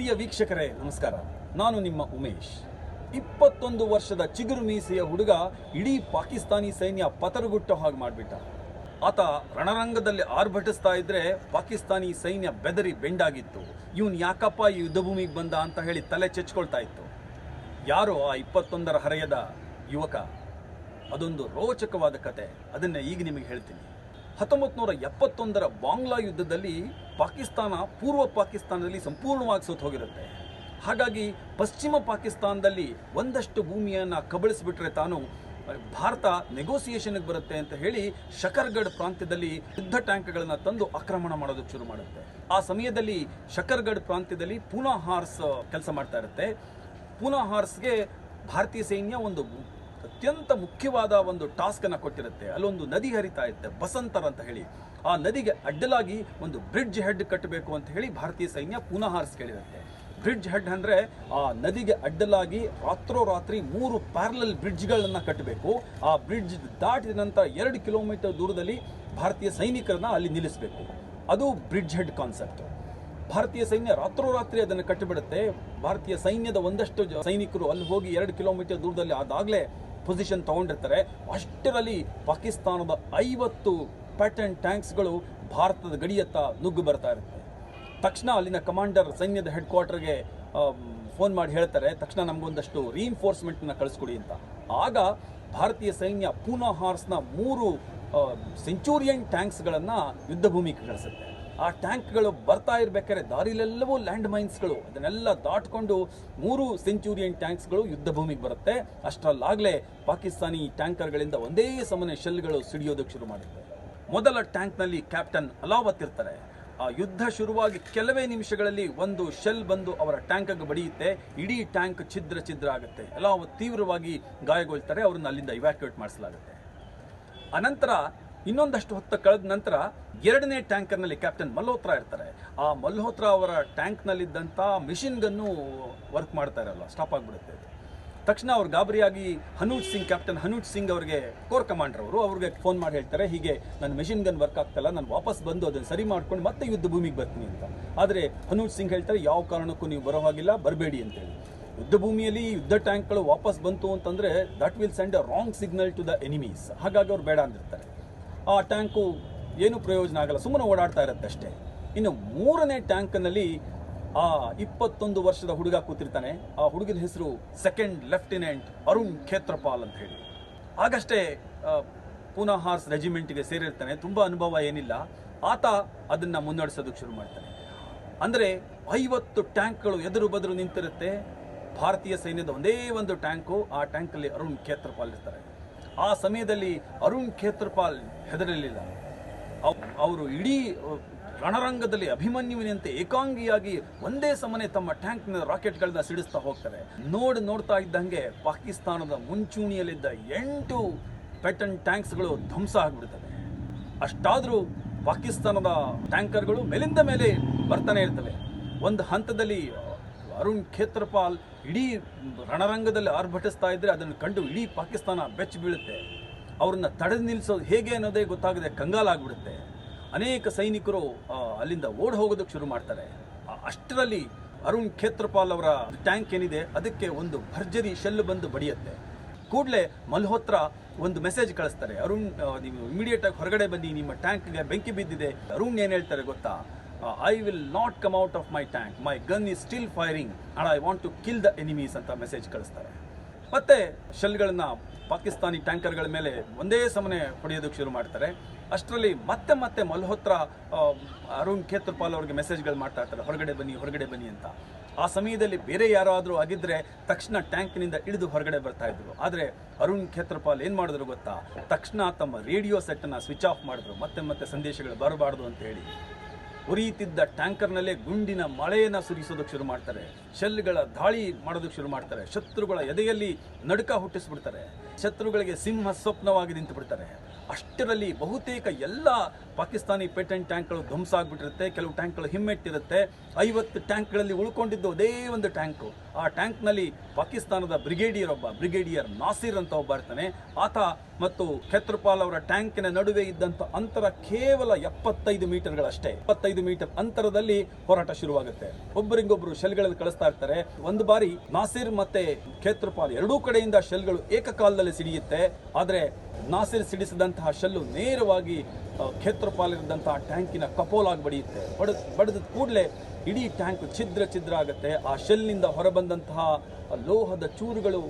ಪ್ರಿಯ ವೀಕ್ಷಕರೇ, ನಮಸ್ಕಾರ. ನಾನು ನಿಮ್ಮ ಉಮೇಶ್. ಇಪ್ಪತ್ತೊಂದು ವರ್ಷದ ಚಿಗುರು ಮೀಸೆಯ ಹುಡುಗ ಇಡೀ ಪಾಕಿಸ್ತಾನಿ ಸೈನ್ಯ ಪತರುಗುಟ್ಟೋ ಹಾಗೆ ಮಾಡಿಬಿಟ್ಟ. ಆತ ರಣರಂಗದಲ್ಲಿ ಆರ್ಭಟಿಸ್ತಾ ಇದ್ರೆ ಪಾಕಿಸ್ತಾನಿ ಸೈನ್ಯ ಬೆದರಿ ಬೆಂಡಾಗಿತ್ತು. ಇವನು ಯಾಕಪ್ಪ ಈ ಯುದ್ಧ ಭೂಮಿಗೆ ಬಂದ ಅಂತ ಹೇಳಿ ತಲೆ ಚೆಚ್ಕೊಳ್ತಾ ಇತ್ತು. ಯಾರೋ ಆ ಇಪ್ಪತ್ತೊಂದರ ಹರೆಯದ ಯುವಕ. ಅದೊಂದು ರೋಚಕವಾದ ಕತೆ. ಅದನ್ನ ಈಗ ನಿಮಗೆ ಹೇಳ್ತೀನಿ. ಹತ್ತೊಂಬತ್ತು ನೂರ ಎಪ್ಪತ್ತೊಂದರ ಬಾಂಗ್ಲಾ ಯುದ್ಧದಲ್ಲಿ ಪಾಕಿಸ್ತಾನ, ಪೂರ್ವ ಪಾಕಿಸ್ತಾನದಲ್ಲಿ ಸಂಪೂರ್ಣವಾಗಿ ಸೋತು ಹೋಗಿರುತ್ತೆ. ಹಾಗಾಗಿ ಪಶ್ಚಿಮ ಪಾಕಿಸ್ತಾನದಲ್ಲಿ ಒಂದಷ್ಟು ಭೂಮಿಯನ್ನು ಕಬಳಿಸಿಬಿಟ್ರೆ ತಾನು ಭಾರತ ನೆಗೋಸಿಯೇಷನ್ಗೆ ಬರುತ್ತೆ ಅಂತ ಹೇಳಿ ಶಕರ್ಗಢ್ ಪ್ರಾಂತ್ಯದಲ್ಲಿ ಯುದ್ಧ ಟ್ಯಾಂಕ್ಗಳನ್ನು ತಂದು ಆಕ್ರಮಣ ಮಾಡೋದಕ್ಕೆ ಶುರು ಮಾಡುತ್ತೆ. ಆ ಸಮಯದಲ್ಲಿ ಶಕರ್ಗಢ್ ಪ್ರಾಂತ್ಯದಲ್ಲಿ ಪೂನಾ ಹಾರ್ಸ್ ಕೆಲಸ ಮಾಡ್ತಾ ಇರುತ್ತೆ. ಪೂನಾ ಹಾರ್ಸ್ಗೆ ಭಾರತೀಯ ಸೈನ್ಯ ಒಂದು ಅತ್ಯಂತ ಮುಖ್ಯವಾದ ಒಂದು ಟಾಸ್ಕ್ ಅನ್ನ ಕೊಟ್ಟಿರುತ್ತೆ. ಅಲ್ಲೊಂದು ನದಿ ಹರಿತಾ ಇರುತ್ತೆ. ಬಸಂತರ್ ಅಂತ ಹೇಳಿ. ಆ ನದಿಗೆ ಅಡ್ಡಲಾಗಿ ಒಂದು ಬ್ರಿಡ್ಜ್ ಹೆಡ್ ಕಟ್ಟಬೇಕು ಅಂತ ಹೇಳಿ ಭಾರತೀಯ ಸೈನ್ಯ ಪುನಃ ಹಾರಿಸ್ ಕೇಳಿರುತ್ತೆ ಬ್ರಿಡ್ಜ್ ಹೆಡ್ ಅಂದ್ರೆ ಆ ನದಿಗೆ ಅಡ್ಡಲಾಗಿ ರಾತ್ರೋರಾತ್ರಿ ಮೂರು ಪ್ಯಾರಲಲ್ ಬ್ರಿಡ್ಜ್ಗಳನ್ನು ಕಟ್ಟಬೇಕು. ಆ ಬ್ರಿಡ್ಜ್ ದಾಟಿದ ನಂತರ ಎರಡು ಕಿಲೋಮೀಟರ್ ದೂರದಲ್ಲಿ ಭಾರತೀಯ ಸೈನಿಕರನ್ನ ಅಲ್ಲಿ ನಿಲ್ಲಿಸಬೇಕು. ಅದು ಬ್ರಿಡ್ಜ್ ಹೆಡ್ ಕಾನ್ಸೆಪ್ಟ್. ಭಾರತೀಯ ಸೈನ್ಯ ರಾತ್ರೋರಾತ್ರಿ ಅದನ್ನು ಕಟ್ಟಿಬಿಡುತ್ತೆ. ಭಾರತೀಯ ಸೈನ್ಯದ ಒಂದಷ್ಟು ಸೈನಿಕರು ಅಲ್ಲಿ ಹೋಗಿ ಎರಡು ಕಿಲೋಮೀಟರ್ ದೂರದಲ್ಲಿ ಅದಾಗಲೇ ಪೊಸಿಷನ್ ತಗೊಂಡಿರ್ತಾರೆ. ಅಷ್ಟರಲ್ಲಿ ಪಾಕಿಸ್ತಾನದ ಐವತ್ತು ಪ್ಯಾಟರ್ನ್ ಟ್ಯಾಂಕ್ಸ್ಗಳು ಭಾರತದ ಗಡಿಯತ್ತ ನುಗ್ಗು ಬರ್ತಾ ಇರುತ್ತೆ. ತಕ್ಷಣ ಅಲ್ಲಿನ ಕಮಾಂಡರ್ ಸೈನ್ಯದ ಹೆಡ್ ಕ್ವಾರ್ಟರ್ಗೆ ಫೋನ್ ಮಾಡಿ ಹೇಳ್ತಾರೆ, ತಕ್ಷಣ ನಮಗೊಂದಷ್ಟು ರೀಇನ್ಫೋರ್ಸ್ಮೆಂಟ್ನ ಕಳಿಸ್ಕೊಡಿ ಅಂತ. ಆಗ ಭಾರತೀಯ ಸೈನ್ಯ ಪೂನಾ ಹಾರ್ಸ್ನ ಮೂರು ಸೆಂಚೂರಿಯನ್ ಟ್ಯಾಂಕ್ಸ್ಗಳನ್ನು ಯುದ್ಧ ಭೂಮಿಗೆ ಕಳಿಸುತ್ತೆ. ಆ ಟ್ಯಾಂಕ್ಗಳು ಬರ್ತಾ ಇರಬೇಕಾದ್ರೆ ದಾರಿಲೆಲ್ಲವೂ ಲ್ಯಾಂಡ್ ಮೈನ್ಸ್ಗಳು ಅದನ್ನೆಲ್ಲ ದಾಟ್ಕೊಂಡು ಮೂರು ಸೆಂಚುರಿಯನ್ ಟ್ಯಾಂಕ್ಸ್ಗಳು ಯುದ್ಧ ಭೂಮಿಗೆ ಬರುತ್ತೆ. ಅಷ್ಟರಲ್ಲಾಗಲೇ ಪಾಕಿಸ್ತಾನಿ ಟ್ಯಾಂಕರ್ಗಳಿಂದ ಒಂದೇ ಸಮನೆ ಶೆಲ್ಗಳು ಸಿಡಿಯೋದಕ್ಕೆ ಶುರು ಮಾಡುತ್ತೆ ಮೊದಲ ಟ್ಯಾಂಕ್ನಲ್ಲಿ ಕ್ಯಾಪ್ಟನ್ ಅಲಾವತ್ ಇರ್ತಾರೆ. ಆ ಯುದ್ಧ ಶುರುವಾಗಿ ಕೆಲವೇ ನಿಮಿಷಗಳಲ್ಲಿ ಒಂದು ಶೆಲ್ ಬಂದು ಅವರ ಟ್ಯಾಂಕ್ಗೆ ಬಡಿಯುತ್ತೆ. ಇಡೀ ಟ್ಯಾಂಕ್ ಛಿದ್ರ ಛಿದ್ರ ಆಗುತ್ತೆ. ಅಲಾವತ್ ತೀವ್ರವಾಗಿ ಗಾಯಗೊಳ್ತಾರೆ. ಅವ್ರನ್ನ ಅಲ್ಲಿಂದ ಇವ್ಯಾಕ್ಯುಯೇಟ್ ಮಾಡಿಸಲಾಗುತ್ತೆ. ಅನಂತರ ಇನ್ನೊಂದಷ್ಟು ಹೊತ್ತು ಕಳೆದ ನಂತರ ಎರಡನೇ ಟ್ಯಾಂಕರ್ನಲ್ಲಿ ಕ್ಯಾಪ್ಟನ್ ಮಲ್ಹೋತ್ರ ಇರ್ತಾರೆ. ಆ ಮಲ್ಹೋತ್ರ ಅವರ ಟ್ಯಾಂಕ್ನಲ್ಲಿದ್ದಂಥ ಮಿಷಿನ್ ಗನ್ನು ವರ್ಕ್ ಮಾಡ್ತಾ ಇರಲ್ಲ, ಸ್ಟಾಪ್ ಆಗಿಬಿಡುತ್ತೆ. ತಕ್ಷಣ ಅವ್ರು ಗಾಬರಿಯಾಗಿ ಹನೂಜ್ ಸಿಂಗ್, ಕ್ಯಾಪ್ಟನ್ ಹನೂಜ್ ಸಿಂಗ್ ಅವರಿಗೆ ಕೋರ್ ಕಮಾಂಡರ್ ಅವರು ಅವ್ರಿಗೆ ಫೋನ್ ಮಾಡಿ ಹೇಳ್ತಾರೆ, ಹೀಗೆ ನನ್ನ ಮೆಷಿನ್ ಗನ್ ವರ್ಕ್ ಆಗ್ತಲ್ಲ ನಾನು ವಾಪಸ್ ಬಂದು ಅದನ್ನು ಸರಿ ಮಾಡ್ಕೊಂಡು ಮತ್ತೆ ಯುದ್ಧ ಭೂಮಿಗೆ ಬರ್ತೀನಿ ಅಂತ. ಆದರೆ ಹನೂಜ್ ಸಿಂಗ್ ಹೇಳ್ತಾರೆ, ಯಾವ ಕಾರಣಕ್ಕೂ ನೀವು ಬರೋ ಹಾಗಿಲ್ಲ, ಬರಬೇಡಿ ಅಂತೇಳಿ. ಯುದ್ಧ ಭೂಮಿಯಲ್ಲಿ ಯುದ್ಧ ಟ್ಯಾಂಕ್ಗಳು ವಾಪಸ್ ಬಂತು ಅಂತಂದರೆ that will send a wrong signal to the enemies. ಹಾಗಾಗಿ ಅವ್ರು ಬೇಡ ಅಂದಿರ್ತಾರೆ. ಆ ಟ್ಯಾಂಕು ಏನು ಪ್ರಯೋಜನ ಆಗಲ್ಲ, ಸುಮ್ಮನೆ ಓಡಾಡ್ತಾ ಇರುತ್ತೆ ಅಷ್ಟೇ. ಇನ್ನು ಮೂರನೇ ಟ್ಯಾಂಕ್ನಲ್ಲಿ ಆ ಇಪ್ಪತ್ತೊಂದು ವರ್ಷದ ಹುಡುಗ ಕೂತಿರ್ತಾನೆ. ಆ ಹುಡುಗನ ಹೆಸರು ಸೆಕೆಂಡ್ ಲೆಫ್ಟಿನೆಂಟ್ ಅರುಣ್ ಖೇತ್ರಪಾಲ್ ಅಂತ ಹೇಳಿ. ಆಗಷ್ಟೇ ಪೂನಾ ಹಾರ್ಸ್ ರೆಜಿಮೆಂಟ್ಗೆ ಸೇರಿರ್ತಾನೆ. ತುಂಬ ಅನುಭವ ಏನಿಲ್ಲ. ಆತ ಅದನ್ನು ಮುನ್ನಡೆಸೋದಕ್ಕೆ ಶುರು ಮಾಡ್ತಾನೆ. ಅಂದರೆ ಐವತ್ತು ಟ್ಯಾಂಕ್ಗಳು ಎದುರು ಬದುರು ನಿಂತಿರುತ್ತೆ. ಭಾರತೀಯ ಸೈನ್ಯದ ಒಂದೇ ಒಂದು ಟ್ಯಾಂಕು, ಆ ಟ್ಯಾಂಕಲ್ಲಿ ಅರುಣ್ ಖೇತ್ರಪಾಲ್ ಇರ್ತಾರೆ. ಆ ಸಮಯದಲ್ಲಿ ಅರುಣ್ ಖೇತ್ರಪಾಲ್ ಹೆದರಲಿಲ್ಲ. ಅವರು ಇಡೀ ರಣರಂಗದಲ್ಲಿ ಅಭಿಮನ್ಯುವಿನಂತೆ ಏಕಾಂಗಿಯಾಗಿ ಒಂದೇ ಸಮನೆ ತಮ್ಮ ಟ್ಯಾಂಕ್ನ ರಾಕೆಟ್ಗಳನ್ನ ಸಿಡಿಸ್ತಾ ಹೋಗ್ತಾರೆ. ನೋಡಿ ನೋಡ್ತಾ ಇದ್ದಂಗೆ ಪಾಕಿಸ್ತಾನದ ಮುಂಚೂಣಿಯಲ್ಲಿದ್ದ ಎಂಟು ಪೆಟನ್ ಟ್ಯಾಂಕ್ಸ್ಗಳು ಧ್ವಂಸ ಆಗಿಬಿಡ್ತವೆ. ಅಷ್ಟಾದರೂ ಪಾಕಿಸ್ತಾನದ ಟ್ಯಾಂಕರ್ಗಳು ಮೇಲಿಂದ ಮೇಲೆ ಬರ್ತಾನೆ ಇರ್ತವೆ. ಒಂದು ಹಂತದಲ್ಲಿ ಅರುಣ್ ಖೇತ್ರಪಾಲ್ ಇಡೀ ರಣರಂಗದಲ್ಲಿ ಆರ್ಭಟಿಸ್ತಾ ಇದ್ದರೆ ಅದನ್ನು ಕಂಡು ಇಡೀ ಪಾಕಿಸ್ತಾನ ಬೆಚ್ಚ ಬೀಳುತ್ತೆ. ಅವ್ರನ್ನ ತಡೆದು ನಿಲ್ಲಿಸೋದು ಹೇಗೆ ಅನ್ನೋದೇ ಗೊತ್ತಾಗದೆ ಕಂಗಾಲಾಗ್ಬಿಡುತ್ತೆ ಅನೇಕ ಸೈನಿಕರು ಅಲ್ಲಿಂದ ಓಡ್ ಹೋಗೋದಕ್ಕೆ ಶುರು ಮಾಡ್ತಾರೆ. ಅಷ್ಟರಲ್ಲಿ ಅರುಣ್ ಖೇತ್ರಪಾಲ್ ಅವರ ಟ್ಯಾಂಕ್ ಏನಿದೆ, ಅದಕ್ಕೆ ಒಂದು ಭರ್ಜರಿ ಶೆಲ್ ಬಂದು ಬಡಿಯುತ್ತೆ. ಕೂಡಲೇ ಮಲ್ಹೋತ್ರ ಒಂದು ಮೆಸೇಜ್ ಕಳಿಸ್ತಾರೆ. ಅರುಣ್ ನೀವು ಇಮಿಡಿಯೇಟ್ ಆಗಿ ಹೊರಗಡೆ ಬನ್ನಿ, ನಿಮ್ಮ ಟ್ಯಾಂಕ್ಗೆ ಬೆಂಕಿ ಬಿದ್ದಿದೆ. ಅರುಣ್ ಏನು ಹೇಳ್ತಾರೆ ಗೊತ್ತಾ? I will not come out of my tank my gun is still firing and I want to kill the enemies ಅಂತ ಮೆಸೇಜ್ ಕಳಿಸ್ತಾರೆ. ಮತ್ತೆ ಶೆಲ್ಗಳನ್ನ ಪಾಕಿಸ್ತಾನಿ ಟ್ಯಾಂಕರ್ಗಳ ಮೇಲೆ ಒಂದೇ ಸಮನೆ ಹೊಡೆಯೋದಕ್ಕೆ ಶುರು ಮಾಡ್ತಾರೆ. ಅಷ್ಟರಲ್ಲಿ ಮತ್ತೆ ಮತ್ತೆ ಮಲ್ಹೋತ್ರ ಅರುಣ್ ಖೇತ್ರಪಾಲ್ ಅವ್ರಿಗೆ ಮೆಸೇಜ್ಗಳು ಮಾಡ್ತಾ ಇರ್ತಾರೆ, ಹೊರಗಡೆ ಬನ್ನಿ ಹೊರಗಡೆ ಬನ್ನಿ ಅಂತ. ಆ ಸಮಯದಲ್ಲಿ ಬೇರೆ ಯಾರಾದರೂ ಆಗಿದ್ರೆ ತಕ್ಷಣ ಟ್ಯಾಂಕ್ನಿಂದ ಇಳಿದು ಹೊರಗಡೆ ಬರ್ತಾ ಇದ್ರು. ಆದರೆ ಅರುಣ್ ಖೇತ್ರಪಾಲ್ ಏನು ಮಾಡಿದ್ರು ಗೊತ್ತಾ? ತಕ್ಷಣ ತಮ್ಮ ರೇಡಿಯೋ ಸೆಟ್ಟನ್ನು ಸ್ವಿಚ್ ಆಫ್ ಮಾಡಿದ್ರು. ಮತ್ತೆ ಮತ್ತೆ ಸಂದೇಶಗಳು ಬರಬಾರ್ದು ಅಂತ ಹೇಳಿ. ಉರಿಯುತ್ತಿದ್ದ ಟ್ಯಾಂಕರ್ನಲ್ಲೇ ಗುಂಡಿನ ಮಳೆಯನ್ನು ಸುರಿಸೋದಕ್ಕೆ ಶುರು ಮಾಡ್ತಾರೆ. ಶೆಲ್ಗಳ ದಾಳಿ ಮಾಡೋದಕ್ಕೆ ಶುರು ಮಾಡ್ತಾರೆ. ಶತ್ರುಗಳ ಎದೆಯಲ್ಲಿ ನಡುಕ ಹುಟ್ಟಿಸ್ಬಿಡ್ತಾರೆ. ಶತ್ರುಗಳಿಗೆ ಸಿಂಹ ಸ್ವಪ್ನವಾಗಿ ನಿಂತು ಬಿಡ್ತಾರೆ ಅಷ್ಟರಲ್ಲಿ ಬಹುತೇಕ ಎಲ್ಲ ಪಾಕಿಸ್ತಾನಿ ಪೇಟೆಂಟ್ ಟ್ಯಾಂಕ್ಗಳು ಧ್ವಂಸ ಆಗಿಬಿಟ್ಟಿರುತ್ತೆ. ಕೆಲವು ಟ್ಯಾಂಕ್ಗಳು ಹಿಮ್ಮೆಟ್ಟಿರುತ್ತೆ. ಐವತ್ತು ಟ್ಯಾಂಕ್ಗಳಲ್ಲಿ ಉಳ್ಕೊಂಡಿದ್ದು ಅದೇ ಒಂದು ಟ್ಯಾಂಕು. ಆ ಟ್ಯಾಂಕ್ನಲ್ಲಿ ಪಾಕಿಸ್ತಾನದ ಬ್ರಿಗೇಡಿಯರ್ ಒಬ್ಬ, ಬ್ರಿಗೇಡಿಯರ್ ನಾಸಿರ್ ಅಂತ ಒಬ್ಬ ಇರ್ತಾನೆ. ಆತ ಮತ್ತು ಖೇತ್ರಪಾಲ್ ಅವರ ಟ್ಯಾಂಕಿನ ನಡುವೆ ಇದ್ದಂಥ ಅಂತರ ಕೇವಲ ಎಪ್ಪತ್ತೈದು ಮೀಟರ್ಗಳಷ್ಟೇ. ಎಪ್ಪತ್ತೈದು ಇಪ್ಪತ್ತೈದು ಮೀಟರ್ ಅಂತರದಲ್ಲಿ ಹೋರಾಟ ಶುರುವಾಗುತ್ತೆ. ಒಬ್ಬರಿಗೊಬ್ರು ಶೆಲ್ಗಳಲ್ಲಿ ಕಳಿಸ್ತಾ ಇರ್ತಾರೆ. ಒಂದು ಬಾರಿ ನಾಸಿರ್ ಮತ್ತೆ ಖೇತ್ರಪಾಲ್ ಎರಡೂ ಕಡೆಯಿಂದ ಶೆಲ್ಗಳು ಏಕಕಾಲದಲ್ಲಿ ಸಿಡಿಯುತ್ತೆ. ಆದ್ರೆ ನಾಸಿರ್ ಸಿಡಿಸಿದಂತಹ ಶೆಲ್ಲು ನೇರವಾಗಿ ಕ್ಷೇತ್ರಪಾಲಿರದಂತಹ ಟ್ಯಾಂಕಿನ ಕಪೋಲಾಗಿ ಬಡಿಯುತ್ತೆ. ಬಡ, ಬಡಿದ ಕೂಡಲೇ ಇಡೀ ಟ್ಯಾಂಕ್ ಛಿದ್ರ ಛಿದ್ರ ಆಗುತ್ತೆ. ಆ ಶೆಲ್ನಿಂದ ಹೊರಬಂದಂತಹ ಲೋಹದ ಚೂರುಗಳು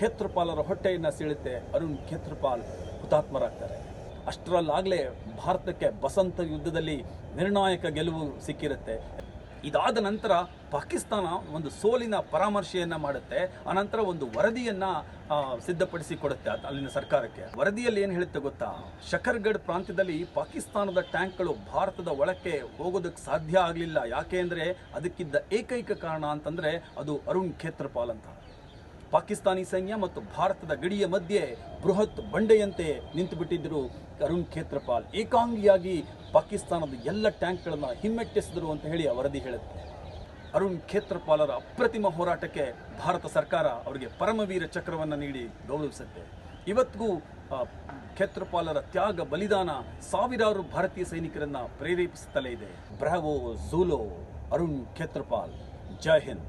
ಖೇತ್ರಪಾಲರ ಹೊಟ್ಟೆಯನ್ನ ಸೀಳುತ್ತೆ. ಅರುಣ್ ಖೇತ್ರಪಾಲ್ ಹುತಾತ್ಮರಾಗ್ತಾರೆ. ಅಷ್ಟರಲ್ಲಾಗಲೇ ಭಾರತಕ್ಕೆ ಬಸಂತ ಯುದ್ಧದಲ್ಲಿ ನಿರ್ಣಾಯಕ ಗೆಲುವು ಸಿಕ್ಕಿರುತ್ತೆ. ಇದಾದ ನಂತರ ಪಾಕಿಸ್ತಾನ ಒಂದು ಸೋಲಿನ ಪರಾಮರ್ಶೆಯನ್ನು ಮಾಡುತ್ತೆ, ಆನಂತರ ಒಂದು ವರದಿಯನ್ನು ಸಿದ್ಧಪಡಿಸಿಕೊಡುತ್ತೆ ಸಿದ್ಧಪಡಿಸಿ ಕೊಡುತ್ತೆ ಅಲ್ಲಿನ ಸರ್ಕಾರಕ್ಕೆ. ವರದಿಯಲ್ಲಿ ಏನು ಹೇಳುತ್ತೆ ಗೊತ್ತಾ? ಶಕರ್ಗಢ್ ಪ್ರಾಂತ್ಯದಲ್ಲಿ ಪಾಕಿಸ್ತಾನದ ಟ್ಯಾಂಕ್ಗಳು ಭಾರತದ ಒಳಕ್ಕೆ ಹೋಗೋದಕ್ಕೆ ಸಾಧ್ಯ ಆಗಲಿಲ್ಲ. ಯಾಕೆ ಅಂದರೆ ಅದಕ್ಕಿದ್ದ ಏಕೈಕ ಕಾರಣ ಅಂತಂದರೆ ಅದು ಅರುಣ್ ಖೇತ್ರಪಾಲ್ ಅಂತ. ಪಾಕಿಸ್ತಾನಿ ಸೈನ್ಯ ಮತ್ತು ಭಾರತದ ಗಡಿಯ ಮಧ್ಯೆ ಬೃಹತ್ ಬಂಡೆಯಂತೆ ನಿಂತುಬಿಟ್ಟಿದ್ದರು ಅರುಣ್ ಖೇತ್ರಪಾಲ್. ಏಕಾಂಗಿಯಾಗಿ ಪಾಕಿಸ್ತಾನದ ಎಲ್ಲ ಟ್ಯಾಂಕ್ಗಳನ್ನು ಹಿಮ್ಮೆಟ್ಟಿಸಿದರು ಅಂತ ಹೇಳಿ ವರದಿ ಹೇಳುತ್ತೆ. ಅರುಣ್ ಖೇತ್ರಪಾಲರ ಅಪ್ರತಿಮ ಹೋರಾಟಕ್ಕೆ ಭಾರತ ಸರ್ಕಾರ ಅವರಿಗೆ ಪರಮವೀರ ಚಕ್ರವನ್ನು ನೀಡಿ ಗೌರವಿಸುತ್ತೆ. ಇವತ್ತಿಗೂ ಖೇತ್ರಪಾಲರ ತ್ಯಾಗ ಬಲಿದಾನ ಸಾವಿರಾರು ಭಾರತೀಯ ಸೈನಿಕರನ್ನು ಪ್ರೇರೇಪಿಸುತ್ತಲೇ ಇದೆ. Bravo, Zulu, Arun Khetarpal. ಜೈ ಹಿಂದ್.